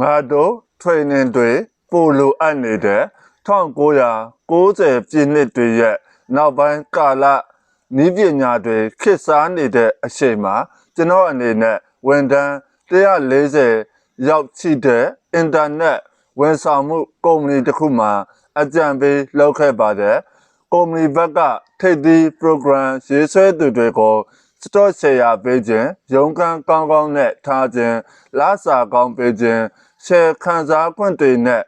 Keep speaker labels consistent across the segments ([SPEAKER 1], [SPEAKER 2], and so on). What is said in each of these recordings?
[SPEAKER 1] ငါတို့ training တွေပို့လိုအပ်နေတဲ့1990ပြည့်နှစ်တွေရဲ့နောက်ပိုင်းကာလနီးပညာတွေခေတ်စားနေတဲ့အချိန်မှာကျွန်တော်အနေနဲ့ဝန်ထမ်း140ရောက်ရှိတဲ့အင်တာနက်ဝန်ဆောင်မှုကုမ္ပဏီတစ်ခုမှာအကြံပေးလုပ်ခဲ့ပါတယ်ကုမ္ပဏီဘက်ကထိပ်သီး program ရေးဆွဲသူတွေကို stock share ပေးခြင်းရုံးခန်းကောင်းကောင်းနဲ့ထားခြင်းလစာကောင်းပေးခြင်း share ခံစား권တွေနဲ့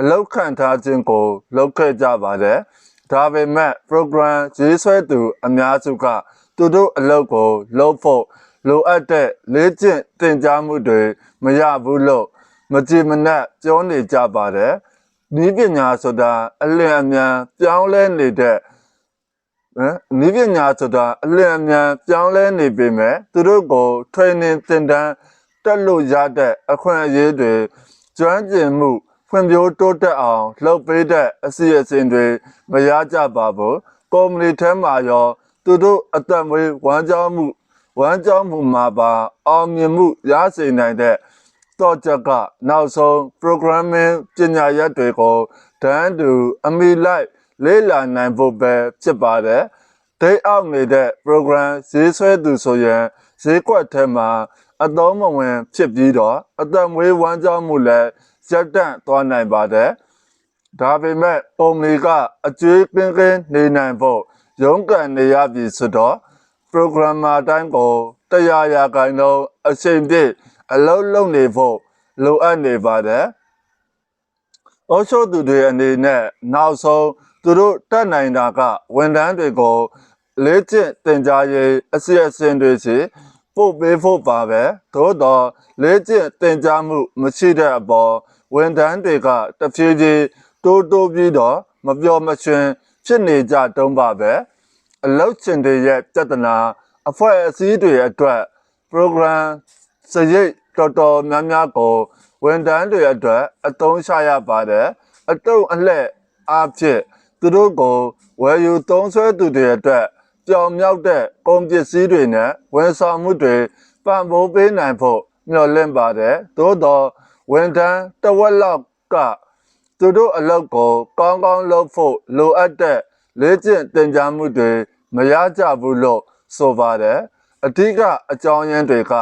[SPEAKER 1] အလောက်ခံထားခြင်းကိုလုပ်ခဲ့ကြပါတယ်ဒါပေမဲ့ program ရေးဆွဲသူအများစုကသူတို့အလုပ်ကိုလုပ်ဖို့လိုအပ်တဲ့လေ့ကျင့်သင်ကြားမှုတွေမရဘူးလို့မကြည်မနက်ပြောနေကြပါတယ်ဤပညာဆိုတာအလင်းအမြန်ပြောင်းလဲနေတဲ့ဟမ်ဤပညာဆိုတာအလင်းအမြန်ပြောင်းလဲနေပေမဲ့သူတို့ကို training သင်တန်း တက်လို့ရတဲ့အခွင့်အရေးတွေကျွမ်းကျင်မှုဖွံ့ဖြိုးတိုးတက်အောင်လှုပ်ပေးတဲ့အစီအစဉ်တွေမရကြပါဘူးကုမ္ပဏီထဲမှာရောသူတို့အသက်မွေးဝမ်းကြောင်းမှုဝမ်းကြောင်းမှုမှာပါအောင်မြင်မှုရစေနိုင်တဲ့တော့ချက်ကနောက်ဆုံး programming ပညာရပ်တွေကိုတန်းတူအမိလိုက်လေ့လာနိုင်ဖို့ပဲဖြစ်ပါတယ်ဒိတ်အောက်နေတဲ့ program ရေးဆွဲသူဆိုရင်ဈေးကွက်ထဲမှာ အသုံးမဝင်ဖြစ်ပြီးတော့အသက်မွေးဝမ်းကြောင်းမှုလည်းရပ်တန့်သွားနိုင်ပါတယ်ဒါပေမဲ့ပုံမီကအကျွေးပင်ကင်းနေနိုင်ဖို့ရုန်းကန်နေရပြီဆိုတော့ programmer တိုင်းကိုတရားရာခိုင်နှုန်းအချိန်ပြည့်အလုပ်လုပ်နေဖို့လိုအပ်နေပါတယ်။အောချိုသူတွေအနေနဲ့နောက်ဆုံးသူတို့တက်နိုင်တာကဝန်ထမ်းတွေကိုလေ့ကျင့်သင်ကြားရေးအစီအစဉ်တွေစီ ပို့ပေးဖို့ပါပဲ။သို့တော့လေ့ကျင့်သင်ကြားမှုမရှိတဲ့အပေါ်ဝန်ထမ်းတွေကတဖြည်းဖြည်းတိုးတိုးပြီးတော့မပြောမချင်ဖြစ်နေကြတုံးပါပဲ။အလောက်ချင်တွေရဲ့ပြဿနာအဖွဲ့အစည်းတွေအတွက် program စရိတ်တော်တော်များများကိုဝန်ထမ်းတွေအတွက်အသုံးချရပါတယ်အတုံးအလှဲ့အားဖြင့်သူတို့ကိုဝယ်ယူသုံးစွဲသူတွေအတွက် ကြောင်မြောက်တဲ့ကုန်ပစ္စည်းတွေနဲ့ဝန်ဆောင်မှုတွေပံ့ပိုးပေးနိုင်ဖို့မျှော်လင့်ပါတယ်သို့တော့ဝန်ထမ်းတဝက်လောက်ကသူတို့အလုပ်ကိုကောင်းကောင်းလုပ်ဖို့လိုအပ်တဲ့လေ့ကျင့်သင်ကြားမှုတွေမရကြဘူးလို့ဆိုပါတယ်အဓိကအကြောင်းရင်းတွေက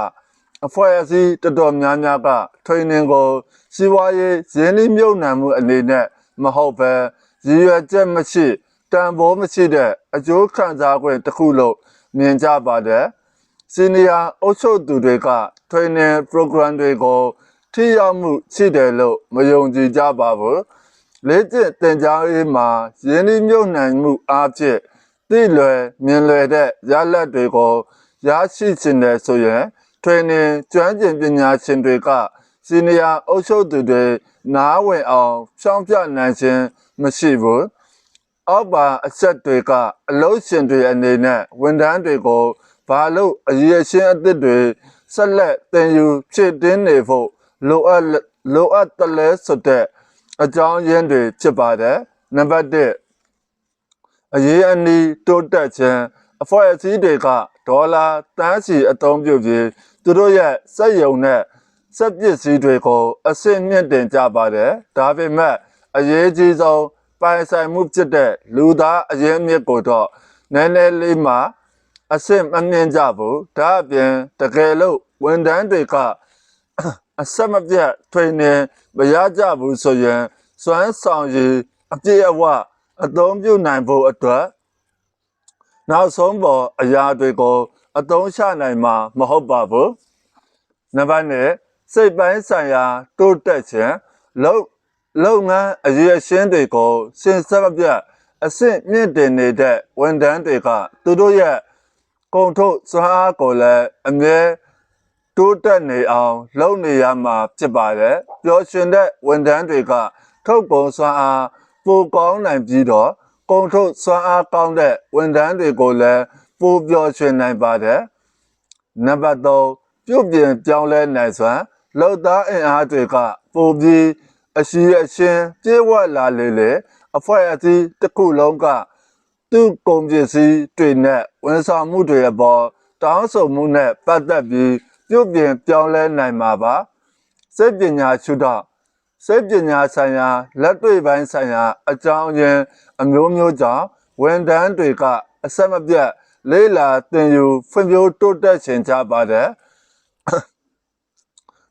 [SPEAKER 1] အဖွဲ့အစည်းတော်တော်များများက training ကိုစီးပွားရေးရင်းနှီးမြှုပ်နှံမှုအနေနဲ့မဟုတ်ပဲရည်ရွယ်ချက်မရှိ တန်ဖိုးမရှိတဲ့အကျိုးခံစား권တစ်ခုလို့မြင်ကြပါတယ်စီနီယာအုပ်ချုပ်သူတွေက training program တွေကိုထိရောက်မှုရှိတယ်လို့မယုံကြည်ကြပါဘူးလေ့ကျင့်သင်ကြားရေးမှာရင်းနှီးမြှုပ်နှံမှုအားဖြင့်သိလွယ်မြင်လွယ်တဲ့ရလဒ်တွေကိုရရှိခြင်းတယ်ဆိုရင် training ကျွမ်းကျင်ပညာရှင်တွေကစီနီယာအုပ်ချုပ်သူတွေနားဝင်အောင်ဖြောင်းပြနိုင်ခြင်းမရှိဘူး အောက်ပါအဆက်တွေကအလုံးရှင်တွေအနေနဲ့ဝန်ထမ်းတွေကိုဘာလို့အရေးအရှင်းအသစ်တွေဆက်လက်တင်ယူဖြစ်တင်းနေဖို့လိုအပ်လိုအပ်တယ်လဲဆိုတဲ့အကြောင်းရင်းတွေဖြစ်ပါတယ်နံပါတ်1အရေးအနီးတိုးတက်ခြင်းအဖွဲ့အစည်းတွေကဒေါ်လာတန်းစီအသုံးပြုပြီးသူတို့ရဲ့စက်ယုံနဲ့စက်ပစ္စည်းတွေကိုအဆင့်မြင့်တင်ကြပါတယ်ဒါပေမဲ့အရေးကြီးဆုံး ပိုင်ဆိုင်မှုဖြစ်တဲ့လူသားအရင်းမြစ်ကိုတော့နည်းနည်းလေးမှအဆင့်မမြင့်ကြဘူးဒါအပြင်တကယ်လို့ဝန်ထမ်းတွေကအဆက်မပြတ်ထွေနေမရကြဘူးဆိုရင်စွမ်းဆောင်ရည်အပြည့်အဝအသုံးပြုနိုင်ဖို့အတွက်နောက်ဆုံးပေါ်အရာတွေကိုအသုံးချနိုင်မှာမဟုတ်ပါဘူးနံပါတ်1စိတ်ပိုင်းဆိုင်ရာ တိုးတက်ခြင်းလုံ လုပ်ငန်းအရေးအရှင်းတွေကိုစဉ်ဆက်မပြတ်အဆင့်မြင့်တင်နေတဲ့ဝန်ထမ်းတွေကသူတို့ရဲ့ကုန်ထုတ်စွမ်းအားကိုလည်းအမြဲတိုးတက်နေအောင်လုပ်နေရမှာဖြစ်ပါတယ်ပျော်ရွှင်တဲ့ဝန်ထမ်းတွေကထုတ်ကုန်စွမ်းအားပိုကောင်းနိုင်ပြီးတော့ကုန်ထုတ်စွမ်းအားကောင်းတဲ့ဝန်ထမ်းတွေကိုလည်းပိုပျော်ရွှင်နိုင်ပါတယ်နံပါတ်3ပြုတ်ပြင်ပြောင်းလဲနိုင်စွမ်းလောက်သားအင်အားတွေကပိုပြီး အရှိအရှင်ပြေဝလာလေလေအဖွဲ့အစည်းတစ်ခုလုံးကသူ့ကုန်ပစ္စည်းတွေနဲ့ဝန်ဆောင်မှုတွေအပေါ်တောင်းဆိုမှုနဲ့ပတ်သက်ပြီးပြုတ်ပြင်ပြောင်းလဲနိုင်မှာပါစိတ်ပညာရှုတော့စိတ်ပညာဆိုင်ရာလက်တွေ့ပိုင်းဆိုင်ရာ အကြောင်းရင်းအမျိုးမျိုးကြောင့်ဝန်ထမ်းတွေကအဆက်မပြတ်လေးလာသင်ယူဖွံ့ဖြိုးတိုးတက်ခြင်းကြပါတယ်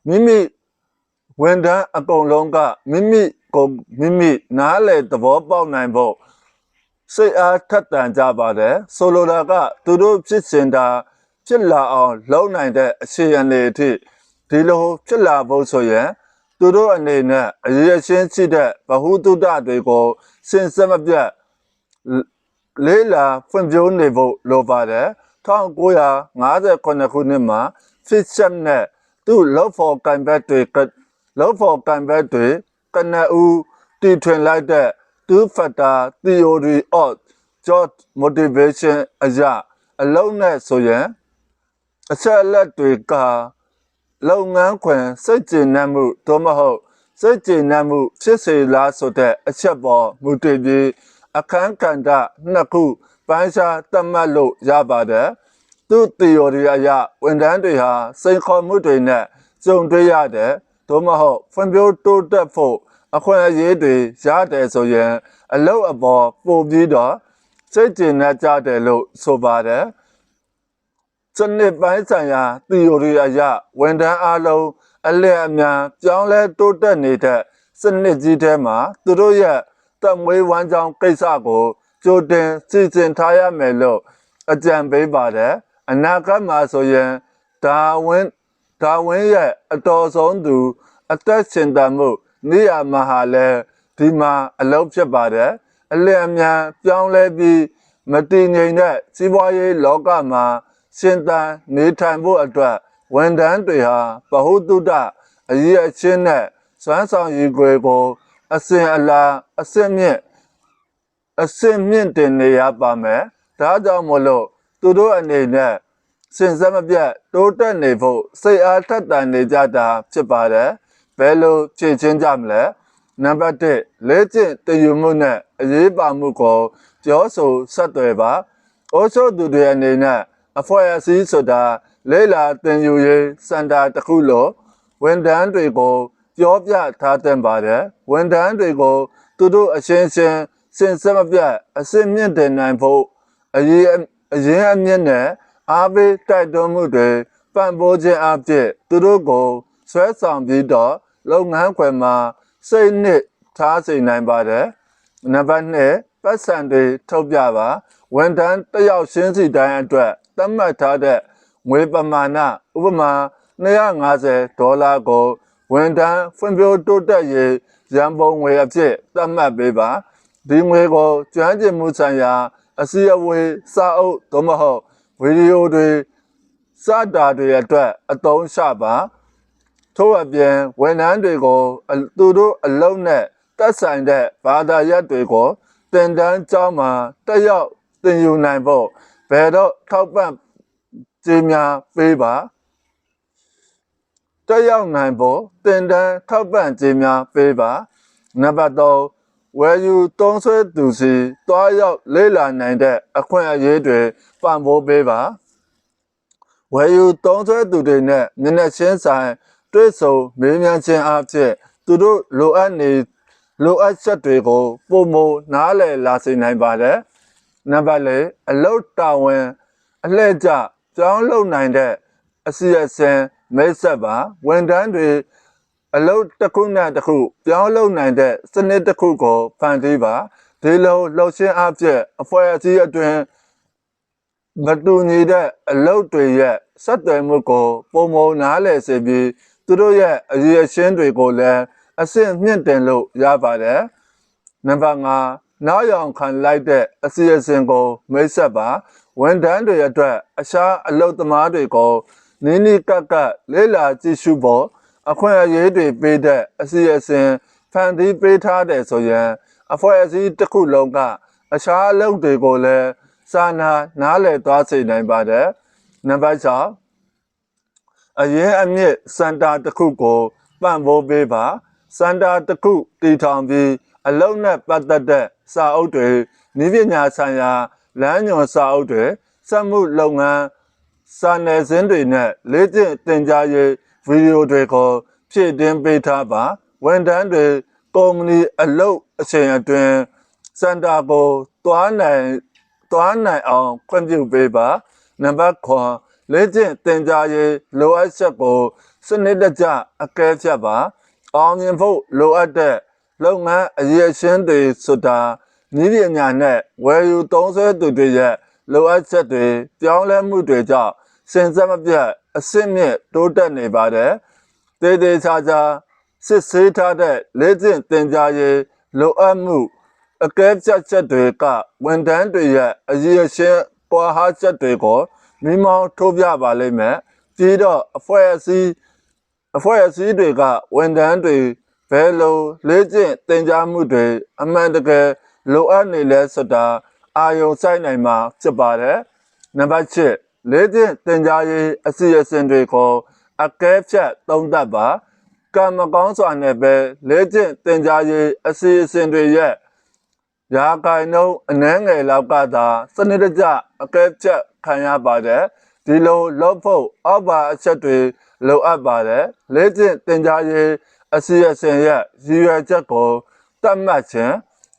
[SPEAKER 1] မိမိ ဝန်ထမ်းအကုန်လုံးကမိမိကိုမိမိနားလေသဘောပေါက်နိုင်ဖို့စိတ်အားထက်သန်ကြပါတယ်ဆိုလိုတာကသူတို့ဖြစ်စင်တာဖြစ်လာအောင် လုပ်နိုင်တဲ့အခြေအနေအထိဒီလိုဖြစ်လာဖို့ဆိုရင်သူတို့အနေနဲ့အရေးအချင်းရှိတဲ့ဗဟုသုတတွေကိုစင်စက်မပြတ်လေးလာဖွံ့ဖြိုးနေဖို့လိုပါတယ်1958ခုနှစ်မှာ Fitcham နဲ့သူ့ Love for Canvas တွေ က Love for Canvas တွေကနဦးတည်ထွင်လိုက်တဲ့ Two Factor Theory of Job Motivation အရာအလုံးနဲ့ဆိုရင်အချက်အလက်တွေကလုပ်ငန်းခွင်စိတ်ကျဉ်နှံ့မှုသို့မဟုတ်စိတ်ကျဉ်နှံ့မှုဖြစ်စေလားဆိုတဲ့အချက်ပေါ်မူတည်ပြီးအခန်းကဏ္ဍနှစ်ခုပိုင်းခြားသတ်မှတ်လို့ရပါတယ်သူ့ theory အရဝန်ထမ်းတွေဟာစိန်ခေါ်မှုတွေနဲ့ကြုံတွေ့ရတယ် သို့မဟုတ်ဖွံ့ဖြိုးတိုးတက်ဖို့အခွင့်အရေးတွေရတယ်ဆိုရင်အလုတ်အပေါ်ပို့ပြီးတော့စိတ်ကျဉ်နှံ့ကြတယ်လို့ဆိုပါတယ်စနစ်ပိုင်းဆိုင်ရာ theory အရဝန်ထမ်းအလုံးအလျက်အမြန်ပြောင်းလဲတိုးတက်နေတဲ့စနစ်ကြီးထဲမှာသူတို့ရဲ့တမွေးဝမ်းကြောင်းကိစ္စကိုကြိုတင်စီစဉ်ထားရမယ်လို့အကြံပေးပါတယ်အနာဂတ်မှာဆိုရင်ဒါဝင်း ဒါဝင်းရဲ့အတော်ဆုံးသူ အသက်ရှင်တန်မှုနေရာမှာဟာလဲဒီမှာအလုပ်ဖြစ်ပါတယ်အလျက်အမြန်ပြောင်းလဲပြီးမတည်ငြိမ်တဲ့စီးပွားရေးလောကမှာရှင်သန်နေထိုင်ဖို့အတွက်ဝန်ထမ်းတွေဟာဗဟုသုတအရေးအချင်းနဲ့စွမ်းဆောင်ရည်ကိုကို အစဉ်အလာအစစ်မြင့်အစစ်မြင့်တင်နေရပါမယ်ဒါကြောင့်မလို့သူတို့အနေနဲ့ စင်စက်မပြတ်တိုးတက်နေဖို့စိတ်အားထက်သန်နေကြတာဖြစ်ပါတယ်ဘယ်လိုဖြည့်ချင်းကြမလဲနံပါတ်1လေ့ကျင့်တည်ယူမှုနဲ့အရေးပါမှုကိုပြောဆိုဆက်သွယ်ပါအိုးချို့သူတွေအနေနဲ့အဖွဲ့အစည်းဆိုတာလေ့လာသင်ယူရေးစင်တာတစ်ခုလို့ဝန်ထမ်းတွေကိုပြောပြထားတဲ့ပါတယ်ဝန်ထမ်းတွေကိုသူတို့အရှင်းရှင်းစင်စက်မပြတ်အစစ်မြင့်တင်နိုင်ဖို့အရေးအရင်အမြင့်နဲ့ အားပေးတိုက်တွန်းမှုတွေပံ့ပိုးခြင်းအဖြစ်သူတို့ကိုဆွဲဆောင်ပြီးတော့လုပ်ငန်းခွင်မှာစိတ်နစ်ထားစေနိုင်ပါတယ်နံပါတ်2ပတ်စံတွေထုတ်ပြပါဝန်ထမ်းတစ်ယောက်ရှင်းစီတိုင်းအတွက်သတ်မှတ်ထားတဲ့ငွေပမာဏဥပမာ250ဒေါ်လာကိုဝန်ထမ်းဖွံ့ဖြိုးတိုးတက်ရေးရန်ပုံငွေအဖြစ်သတ်မှတ်ပေးပါဒီငွေကိုကျွမ်းကျင်မှုဆိုင်ရာအစည်းအဝေးစာအုပ်သို့မဟုတ် ဗီဒီယိုတွေစတာတွေအတွက်အသုံးချပါထို့အပြင်ဝန်ထမ်းတွေကိုသူတို့အလုံးနဲ့တက်ဆိုင်တဲ့ဘာသာရပ်တွေကိုတင်တန်းကျောင်းမှာတက်ရောက်သင်ယူနိုင်ဖို့ဘယ်တော့ထောက်ပံ့ကြေးများပေးပါတက်ရောက်နိုင်ဖို့တင်တန်းထောက်ပံ့ကြေးများပေးပါနံပါတ်3 ဝယ်ယူသုံးဆွဲသူစီတွားရောက်လေ့လာနိုင်တဲ့အခွင့်အရေးတွေပံ့ပိုးပေးပါဝယ်ယူသုံးဆွဲသူတွေနဲ့မျက်နှာချင်းဆိုင်တွေ့ဆုံမေးမြန်းခြင်းအဖြစ်သူတို့လိုအပ်နေလိုအပ်ချက်တွေကိုပုံမနားလည်လာစေနိုင်ပါတယ်နံပါတ်၄အလုတ်တာဝန်အလှည့်ကျကြောင်းလုံနိုင်တဲ့အစီအစဉ်မိတ်ဆက်ပါဝန်ထမ်းတွေ အလုတ်တစ်ခုနဲ့တစ်ခုပြောင်းလုံနိုင်တဲ့စနစ်တစ်ခုကိုဖန်တီးပါဒီလိုလှုပ်ရှင်းအဖြစ်အဖွဲ့အစည်းအတွင်းမတူညီတဲ့အလုတ်တွေရဲ့ဆက်သွယ်မှုကိုပုံမနားလည်စေပြီးသူတို့ရဲ့အရေးအချင်းတွေကိုလည်းအဆင့်မြင့်တင်လို့ရပါတယ်နံပါတ်5နောက်ရောင်ခံလိုက်တဲ့အစီအစဉ်ကိုမိတ်ဆက်ပါဝန်ထမ်းတွေအတွက်အခြားအလုပ်သမားတွေကိုနင်းနီးကပ်ကပ်လေးလာကြည့်ရှုဖို့ အခွင့်အရေးတွေပေးတဲ့အစီအစဉ်ဖန်တီးပေးထားတယ်ဆိုရင်အဖွဲ့အစည်းတစ်ခုလုံးကအခြားအလုပ်တွေကိုလည်းစာနာနားလည်သွားစေနိုင်ပါတယ်နံပါတ်6အရင်အမြင့်စင်တာတစ်ခုကိုပံ့ပိုးပေးပါစင်တာတစ်ခုတည်ထောင်ပြီးအလုံးနဲ့ပတ်သက်တဲ့စာအုပ်တွေနည်းပညာဆိုင်ရာလမ်းညွှန်စာအုပ်တွေစက်မှုလုပ်ငန်းစာနယ်ဇင်းတွေနဲ့လေ့ကျင့်သင်ကြားရေး ဗီဒီယိုတွေကိုဖြည့်တင်းပေးထားပါဝန်ထမ်းတွေကုမ္ပဏီအလုပ်အချိန်အတွင်းစင်တာကိုတွားနိုင်တွားနိုင်အောင်ခွင့်ပြုပေးပါနံပါတ်9လေ့ကျင့်သင်ကြားရေးလိုအပ်ချက်ကိုစနစ်တကျအကဲဖြတ်ပါအောင်မြင်ဖို့လိုအပ်တဲ့လုပ်ငန်းအရေးအချင်းတွေဆိုတာဤပညာနဲ့ဝယ်ယူသုံးစွဲသူတွေရဲ့လိုအပ်ချက်တွေပြောင်းလဲမှုတွေကြောင့်စင်စက်မပြတ် အစစ်မြစ်တိုးတက်နေပါတယ်တေးသေးချာချာစစ်ဆေးထားတဲ့လေ့ကျင့်သင်ကြားရေးလိုအပ်မှုအကဲဖြတ်ချက်တွေကဝန်ထမ်းတွေရဲ့အရေးအချင်းပွားဟာချက်တွေကိုမိမောင်းထိုးပြပါလိမ့်မယ်ပြီးတော့အဖွဲ့အစည်းအဖွဲ့အစည်းတွေကဝန်ထမ်းတွေဘယ်လိုလေ့ကျင့်သင်ကြားမှုတွေအမှန်တကယ်လိုအပ်နေလဲဆိုတာအာယုံစိုက်နိုင်မှာဖြစ်ပါတယ်နံပါတ်7 လေ့ကျင့်သင်ကြားရေးအစီအစဉ်တွေကိုအကဲဖြတ်သုံးသပ်ပါကံမကောင်းစွာနဲ့ပဲလေ့ကျင့်သင်ကြားရေးအစီအစဉ်တွေရဲ့ရာဂိုင်နှုန်းအနှဲငယ်လောက်ကသာစနစ်တကျအကဲဖြတ်ခံရပါတယ်ဒီလိုလုပ်ဖို့အောက်ပါအချက်တွေလိုအပ်ပါတယ်လေ့ကျင့်သင်ကြားရေးအစီအစဉ်ရဲ့ရည်ရွယ်ချက်ကိုတတ်မှတ်ခြင်း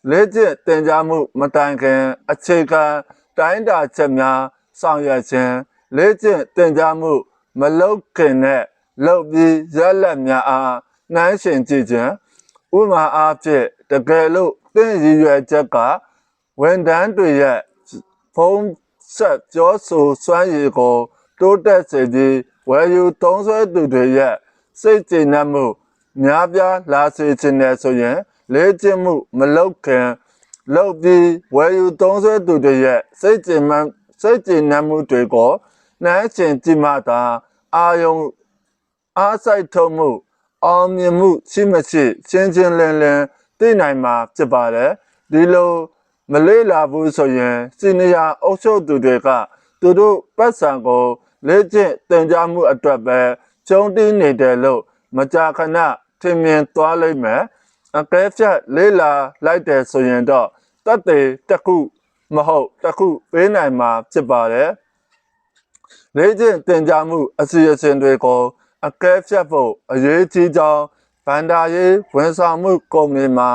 [SPEAKER 1] လေ့ကျင့်သင်ကြားမှု မတိုင်ခင် အခြေခံတိုင်းတာချက်များ ဆောင်ရွက်ခြင်းလေ့ကျင့်သင်ကြားမှု မလုပ်ခင်နဲ့လုပ်ပြီးရလက်များအားနှိုင်းယှဉ်ကြည့်ခြင်းဥပမာအားဖြင့်တကယ်လို့သင်ရည်ရွယ်ချက်ကဝန်ထမ်းတွေရဲ့ဖုံးဆက်ပြောဆိုစွမ်းရည်ကိုတိုးတက်စေပြီးဝယ်ယူသုံးစွဲသူတွေရဲ့စိတ်ကျေနပ်မှုများပြားလာစေခြင်းနဲ့ဆိုရင်လေ့ကျင့်မှုမလုပ်ခင်လုပ်ပြီးဝယ်ယူသုံးစွဲသူတွေရဲ့စိတ်ကျေနပ် စိတ်ကျေနပ်မှုတွေကိုနှမ်းချင်ကြည့်မှသာအာယုံအားစိုက်ထုတ်မှုအောင်မြင်မှုရှိမရှိရှင်းရှင်းလင်းလင်းသိနိုင်မှာဖြစ်ပါတယ်ဒီလိုမလေးလာဘူးဆိုရင်စီနီယာအုပ်ချုပ်သူတွေကသူတို့ပတ်စံကိုလေ့ကျင့်သင်ကြားမှုအတွက်ပဲကျုံတီးနေတယ်လို့မကြာခဏထင်မြင်သွားလိမ့်မယ်အကဲဖြတ်လေးလာလိုက်တယ်ဆိုရင်တော့တတ်တယ်တစ်ခု မဟုတ်တစ်ခုပေးနိုင်မှာဖြစ်ပါတယ်လေ့ကျင့်သင်ကြားမှုအစီအစဉ်တွေကိုအကဲဖြတ်ဖို့အရေးကြီးကြောင်းဗန္ဒာရေးဝန်ဆောင်မှုကုမ္ပဏီမှာ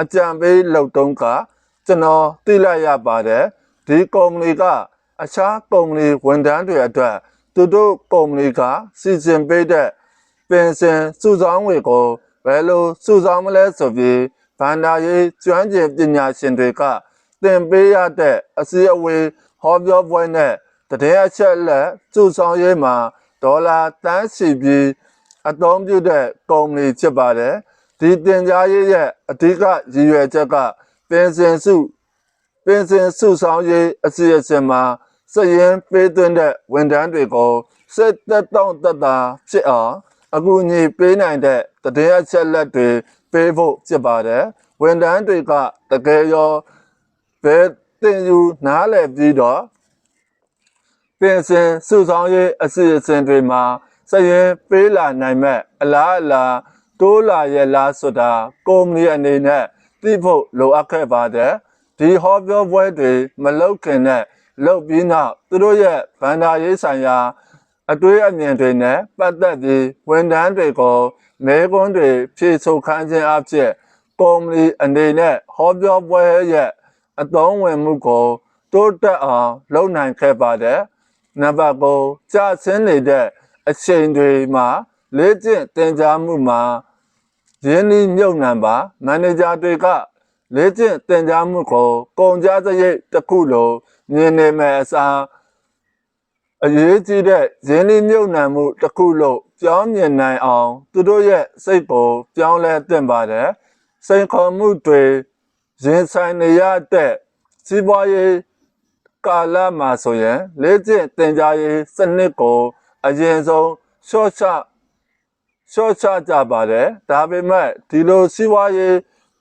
[SPEAKER 1] အကြံပေးလုပ်တုံးကကျွန်တော်သိလိုက်ရပါတယ်ဒီကုမ္ပဏီကအခြားကုမ္ပဏီဝန်ထမ်းတွေအတွက်သူတို့ကုမ္ပဏီကစီစဉ်ပေးတဲ့ပင်စင်စုဆောင်းငွေကိုဘယ်လိုစုဆောင်းမလဲဆိုပြီးဗန္ဒာရေးကျွမ်းကျင်ပညာရှင်တွေက သင်ပေးရတဲ့အစည်းအဝေးဟောပြောပွဲနဲ့တည်အချက်လက်စုဆောင်းရေးမှာဒေါ်လာတန်းစီပြီးအသုံးပြုတဲ့ကုမ္ပဏီဖြစ်ပါတယ်ဒီတင်ကြားရေးရဲ့အဓိကရည်ရွယ်ချက်ကပင်စင်စုပင်စင်စုဆောင်ရေးအစီအစဉ်မှာစည်ရင်ပေးသွင်းတဲ့ဝန်ထမ်းတွေကိုစစ်သက်တောင့်သက်သာဖြစ်အောင်အကူအညီပေးနိုင်တဲ့တည်အချက်လက်တွေပေးဖို့ဖြစ်ပါတယ်ဝန်ထမ်းတွေကတကယ်ရော ဘယ်တင်ယူနားလည်ပြီးတော့ပင်စင်စုဆောင်ရေးအစီအစဉ်တွေမှာစည်ရင်ပေးလာနိုင်မဲ့အလားအလာတိုးလာရဲ့လားဆိုတာကုမ္ပဏီအနေနဲ့သိဖို့လိုအပ်ခဲ့ပါတယ်ဒီဟောပြောပွဲတွေမလုပ်ခင်နဲ့လုပ်ပြီးနောက်သူတို့ရဲ့ဗန္ဒာရေးဆိုင်ရာ အတွေးအမြင်တွေနဲ့ပတ်သက်ပြီးဝန်ထမ်းတွေကိုမဲကွန်းတွေဖြည့်ဆို့ခန်းခြင်းအဖြစ်ကုမ္ပဏီအနေနဲ့ဟောပြောပွဲရဲ့ အသုံးဝင်မှုကိုတိုးတက်အောင်လုပ်နိုင်ခဲ့ပါတယ်နံပါတ်9ကြာဆင်းနေတဲ့အချိန်တွေမှာလေ့ကျင့်သင်ကြားမှုမှာရင်းနှီးမြုပ်နှံပါမန်နေဂျာတွေကလေ့ကျင့်သင်ကြားမှုကိုကုန်ကြစရိတ်တစ်ခုလိုမြင်နေမယ်အစားအရေးကြီးတဲ့ရင်းနှီးမြုပ်နှံမှုတစ်ခုလို့ပြောင်းမြင်နိုင်အောင် သူတို့ရဲ့စိတ်ကိုပြောင်းလဲသင့်ပါတယ်စိန်ခေါ်မှုတွေ ရင်ဆိုင်နေရတဲ့စီးပွားရေးကာလမှာဆိုရင်လေ့ကျင့်သင်ကြားရေးစနစ်ကို အရင်ဆုံးရှော့ချရှော့ချကြပါတယ်ဒါပေမဲ့ဒီလိုစီးပွားရေး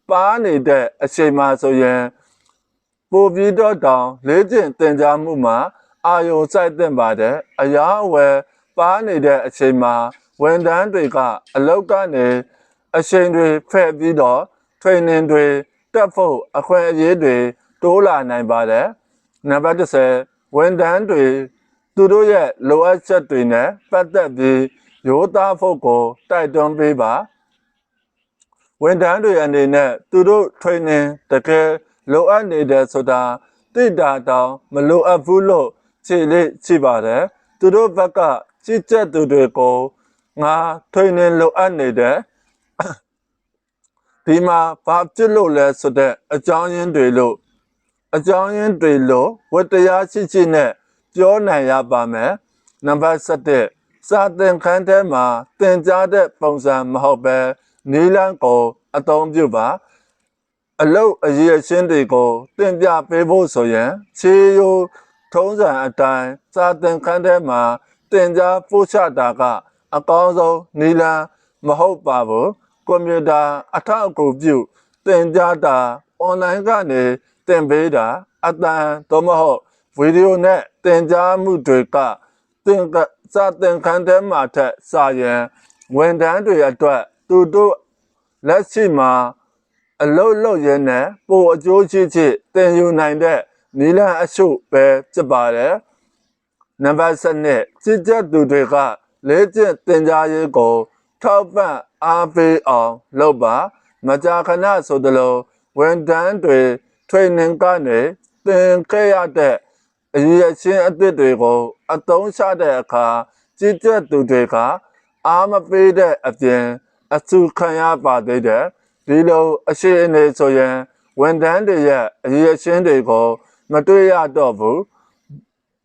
[SPEAKER 1] ပါနေတဲ့အချိန်မှာဆိုရင်ပိုပြီးတော့တောင်လေ့ကျင့်သင်ကြားမှုမှာအာယုံစိုက်သင့်ပါတယ်အရာအဝယ်ပါနေတဲ့အချိန်မှာဝန်ထမ်းတွေကအလောက်ကနေအချိန်တွေဖက်ပြီးတော့ training တွေ တက်ဖို့အခွင့်အရေးတွေတိုးလာနိုင်ပါတယ်နံပါတ်30ဝန်ထမ်းတွေသူတို့ရဲ့လိုအပ်ချက်တွေနဲ့ပတ်သက်ပြီးရိုးသားဖို့ကိုတိုက်တွန်းပေးပါဝန်ထမ်းတွေအနေနဲ့သူတို့ training တကယ်လိုအပ်နေတယ်ဆိုတာသိတာတောင်မလိုအပ်ဘူးလို့ခြေလေးရှိပါတယ်သူတို့ဘက်ကကြီးကြပ်သူတွေကိုငါ training လိုအပ်နေတယ် ဒီမှာဘာဖြစ်လို့လဲဆိုတဲ့အကြောင်းရင်းတွေလို့အကြောင်းရင်းတွေလို့ဝတ္တရားရှိရှိနဲ့ပြောနိုင်ရပါမယ်နံပါတ်7စာသင်ခန်းထဲမှာသင်ကြားတဲ့ပုံစံမဟုတ်ပဲနီလန်းကိုအသုံးပြုပါအလုတ်အရေးအရှင်းတွေကိုသင်ပြပေးဖို့ဆိုရင်ခြေရိုးထုံးစံအတိုင်းစာသင်ခန်းထဲမှာသင်ကြားပို့ချတာကအကောင်းဆုံးနီလန်းမဟုတ်ပါဘူး ကွန်ပျူတာအထောက်အကူပြုသင်ကြားတာအွန်လိုင်းကနေသင်ပေးတာအတန်သို့မဟုတ်ဗီဒီယိုနဲ့သင်ကြားမှုတွေကသင်ကစာသင်ခန်းထဲမှာထက်စာရင်ဝန်ထမ်းတွေအတွက်သူတို့လက်ရှိမှာအလုံးလုံးရင်းနဲ့ပိုအကျိုးရှိရှိသင်ယူနိုင်တဲ့နီလန်အရှုပ်ပဲဖြစ်ပါတယ်နံပါတ်7စစ်ကြသူတွေကလေ့ကျင့်သင်ကြားရေးကိုထောက်ပံ့ အားပေးအောင်လုပ်ပါ မကြာခဏဆိုသလိုဝန်ထမ်းတွေ training ကနေသင်ခဲ့ရတဲ့အရေးအချင်းအသစ်တွေကို အသုံးချတဲ့အခါကြီးကြပ်သူတွေကအားမပေးတဲ့အပြင်အဆူခံရပါသေးတယ်ဒီလိုအရှိအနေဆိုရင်ဝန်ထမ်းတွေရဲ့အရေးအချင်းတွေကို မတွေ့ရတော့ဘူး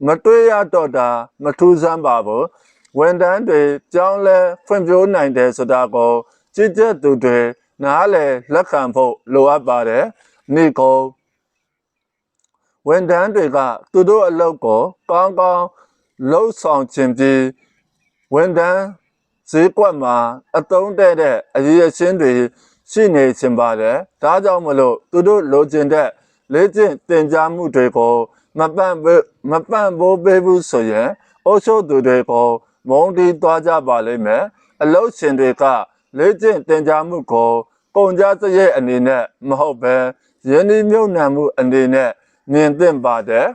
[SPEAKER 1] မတွေ့ရတော့တာမထူးဆန်းပါဘူး ဝန်တန်းတွေကြောင်းလဲဖွံ့ဖြိုးနိုင်တယ်ဆိုတာကိုကြည်ကျက်သူတွေနားလေလက်ခံဖို့လိုအပ်ပါတယ်နေကိုဝန်တန်းတွေကသူတို့အလုပ်ကိုကောင်းကောင်းလှုပ်ဆောင်ခြင်းပြီးဝန်တန်းဈေးကွက်မှာအတုံးတဲ့တဲ့အရေးအချင်းတွေရှိနေခြင်းပါတယ်ဒါကြောင့်မလို့သူတို့လိုချင်တဲ့လေ့ကျင့်သင်ကြားမှုတွေကိုမပန့်ပေးမပန့်ပိုးပေးဘူးဆိုရင်အုပ်ချုပ်သူတွေကို မုန်းတီးသွားကြပါလိမ့်မယ်အလုတ်ရှင်တွေကလေ့ကျင့်သင်ကြားမှုကိုကုန်ကြစရဲ့အနေနဲ့မဟုတ်ပဲယင်းဒီမြုံနံမှုအနေနဲ့မြင်သင့်ပါတယ်